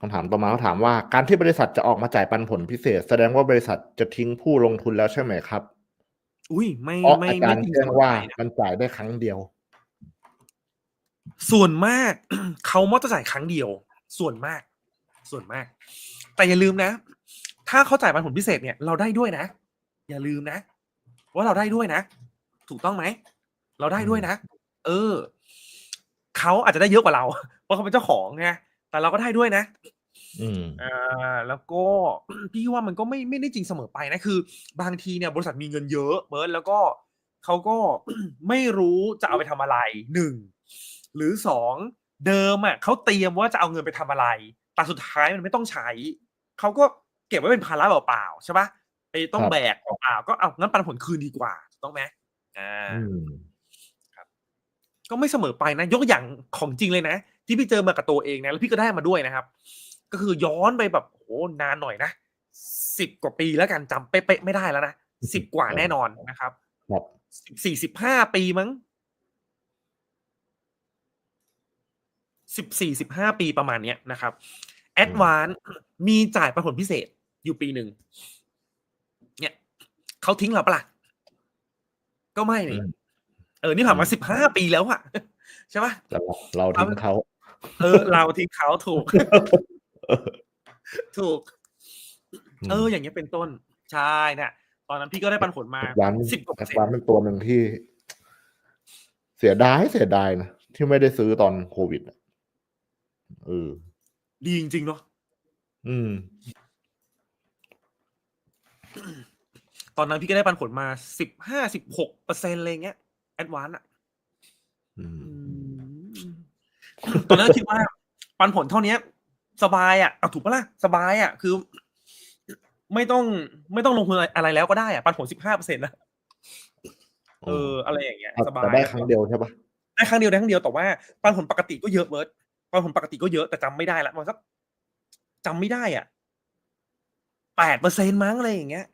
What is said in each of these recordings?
คำถามต่อมาเขาถามว่าการที่บริษัทจะออกมาจ่ายปันผลพิเศษ แสดงว่าบริษัทจะทิ้งผู้ลงทุนแล้วใช่ไหมครับ อุ้ยไม่เพราะไม่อาจารย์จริงแจ้งเสมอว่าไปนะมันจ่ายได้ครั้งเดียว ส่วนมากเขามักจะจ่ายครั้งเดียว ส่วนมาก ส่วนมาก แต่อย่าลืมนะ ถ้าเขาจ่ายปันผลพิเศษเนี่ยเราได้ด้วยนะ อย่าลืมนะ ว่าเราได้ด้วยนะ ถูกต้องไหมเราได้ด้วยนะ เออเขาอาจจะได้เยอะกว่าเรา เพราะเขาเป็นเจ้าของไง แต่เราก็ได้ด้วยนะอืมอ่าแล้วก็พี่ว่ามันก็ไม่ไม่ได้จริงเสมอไปนะคือ บางทีเนี่ยบริษัทมีเงินเยอะเบิร์ดแล้วก็เขาก็ไม่รู้จะเอาไปทำอะไรหนึ่งหรือสองเดิมอะเขาเตรียมว่าจะเอาเงินไปทำอะไร แต่สุดท้ายมันไม่ต้องใช้เขาก็เก็บไว้เป็นภาระเปล่าๆใช่ปะไปต้องครับแบกเปล่าๆก็เอางั้นปันผลคืนดีกว่าถูกต้องไหมอ่าอืมก็ไม่เสมอไปนะ ยกอย่างของจริงเลยนะ ที่พี่เจอมากับตัวเองนะแล้วพี่ก็ได้มาด้วยนะครับ ก็คือย้อนไปแบบโหนานหน่อยนะสิบกว่าปีแล้วกันจำเป๊ะๆไม่ได้แล้วนะสิบกว่าแน่นอนนะครับครับสี่สิบห้าปีมั้งสิบสี่สิบห้าปีประมาณเนี้ยนะครับแอดวานมีจ่ายปันผลพิเศษอยู่ปีหนึ่งเนี่ยเขาทิ้งเราปะล่ะก็ไม่นี่อืมเออ นี่ผ่านมาอืสิบห้าปีแล้วอะใช่ปะแต่เราเราทิ้งเขา เออ เราทิ้งเขาถูก ถูก เออ อย่างเงี้ยเป็นต้น ใช่เนี่ยตอนนั้นพี่ก็ได้ปันผลมาแอดวานสิบกว่าแอเปอร์ดเซ็นวานต์เป็นตัวหนึ่งที่ เสียดายเสียดายนะที่ไม่ได้ซื้อตอนโควิดอะเออ ดีจริงๆเนาะอืม ตอนนั้นพี่ก็ได้ปันผลมาสิบห้าสิบหกเปอร์เซ็นต์อะไรเงี้ยแอดวานอะอืม ตอนนั้นคิดว่าปันผลเท่าเนี้ย สบายอะเอาถูกปะล่ะสบายอะ คือ ไม่ต้องไม่ต้องลงทุนอะไรแล้วก็ได้อะปันผลสิบห้าเปอร์เซ็นต์นะเอออะไรอย่างเงี้ยสบายแต่ได้ครั้งเดียวใช่ปะได้ครั้งเดียวได้ครั้งเดียวแต่ว่าปันผลปกติก็เยอะเบิร์ดปันผลปกติก็เยอะแต่จำไม่ได้ละมันสักจำไม่ได้อะแปดเปอร์เซ็นมั้งอะไรอย่างเงี้ย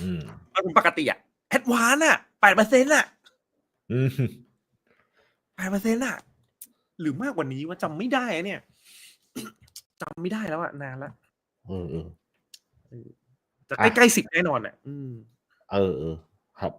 อืมปันผลปกติอะแอดวานอะแปดเปอร์เซ็นต์อะอืมแปดเปอร์เซ็นต์อะ หรือมากกว่านี้ว่าจำไม่ได้อะเนี่ยจำไม่ได้แล้วอะนานละเออเออแต่อะใกล้ๆสิบแน่นอนอะอืม เออเออครับ